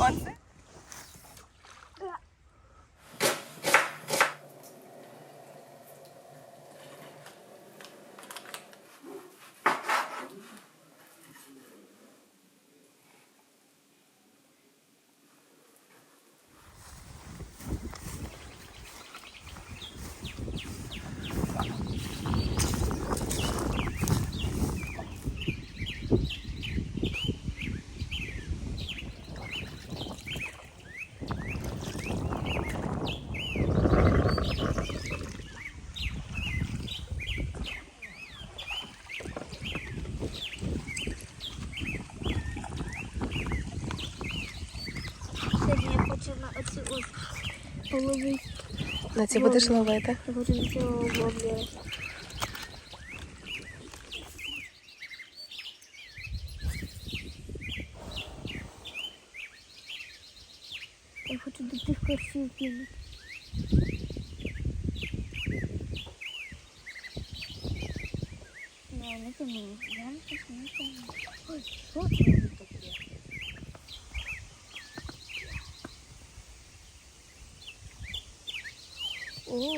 Оце. Сьогодні я хочу на оці ось половити. На ці будеш ловити. Я хочу до тих корсів кинути. Не, не тяни. Я не хочу, не тяни. Ой, що це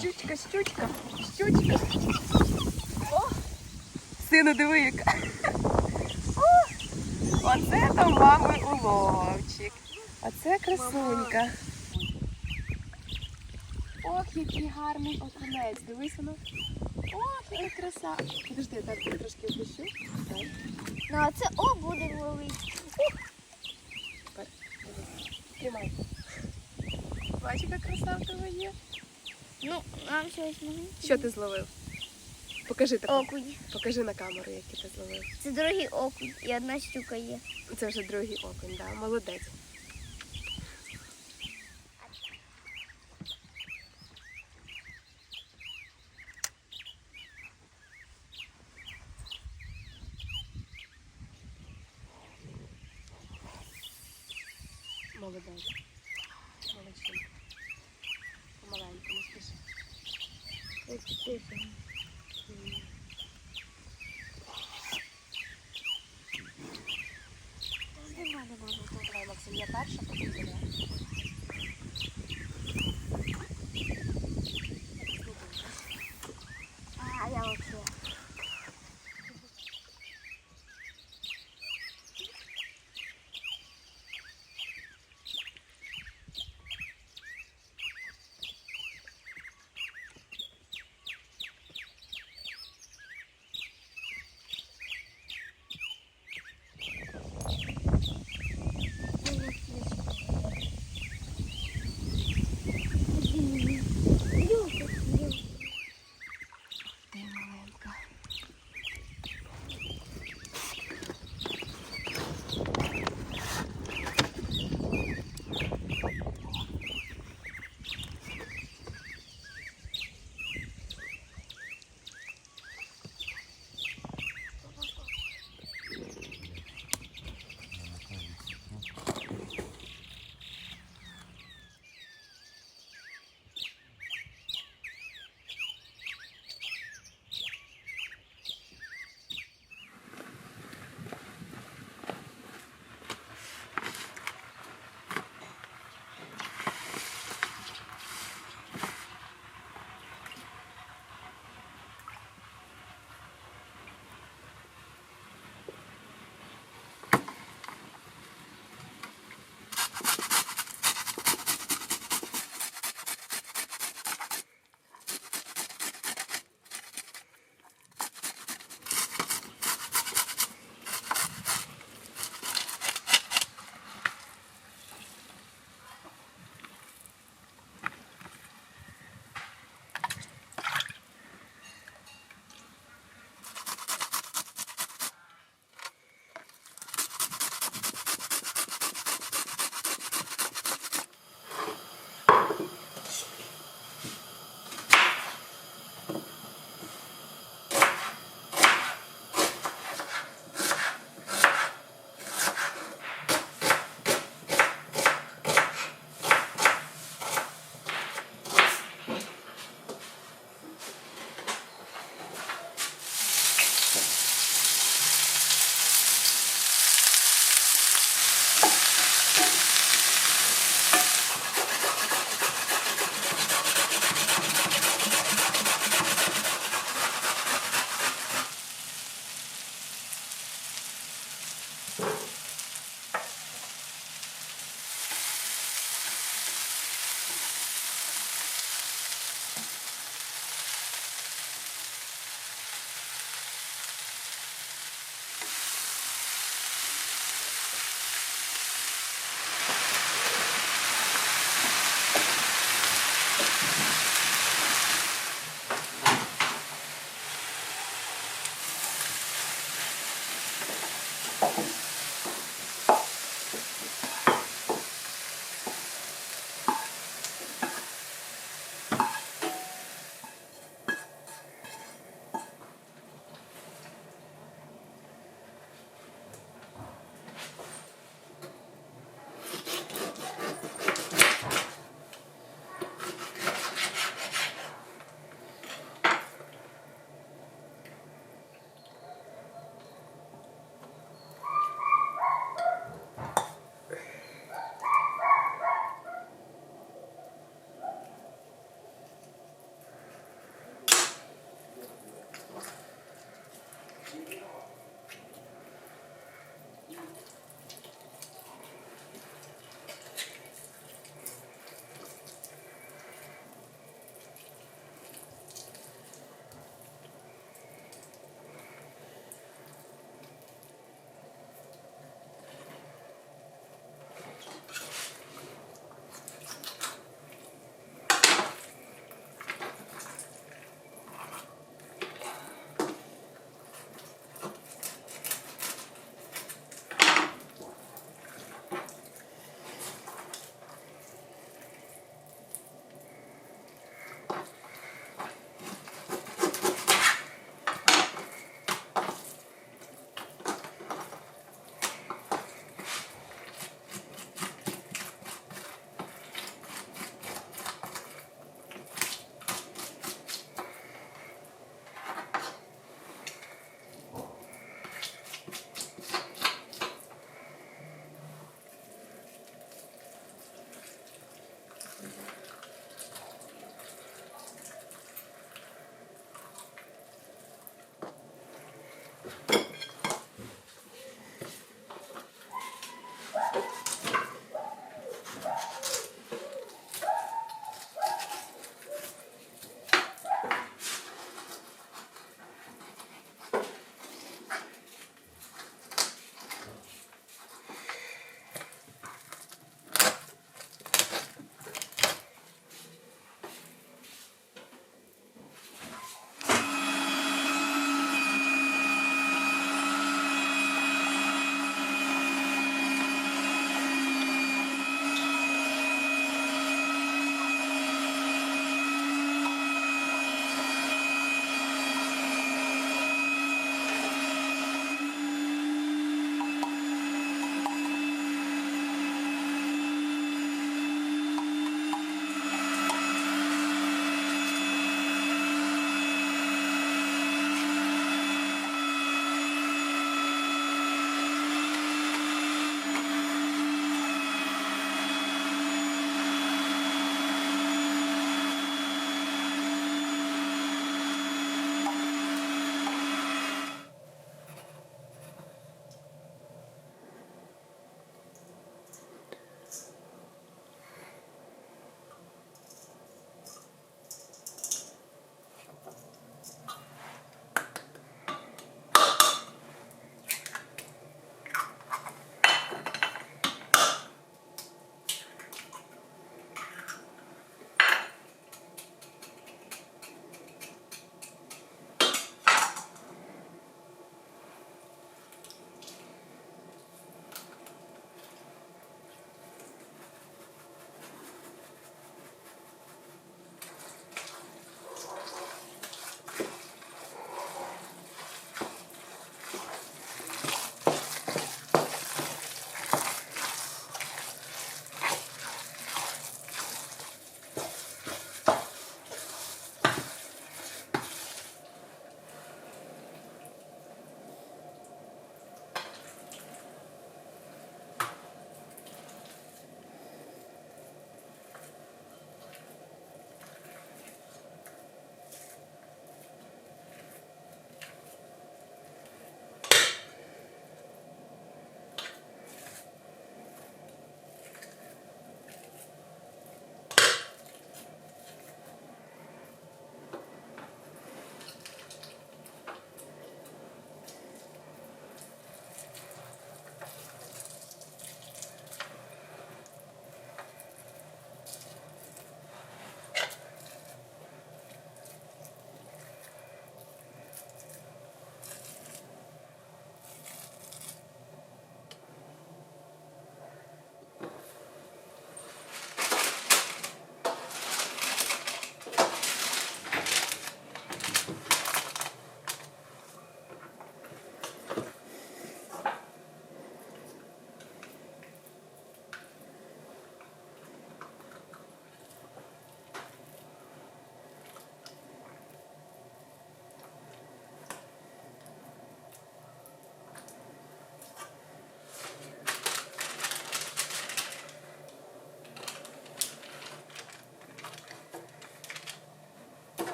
Щучка, щучка, щучка. О, сину, диви яка. Оце там мами уловчик. Оце красунька. Ох, який гарний окунець. Дивись воно. Ох, яка краса. Подожди, я так трошки опущу. Ну, а це о буде ловити. Тримай. Бачиш, яка краса в тебе є. Ну, нам щось маленьке. Що ти зловив? Покажи таку. Окунь. Покажи на камеру, який ти зловив. Це другий окунь. І одна щука є. Це вже другий окунь, да. Молодець. Молодець. перша, потім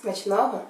Смачного!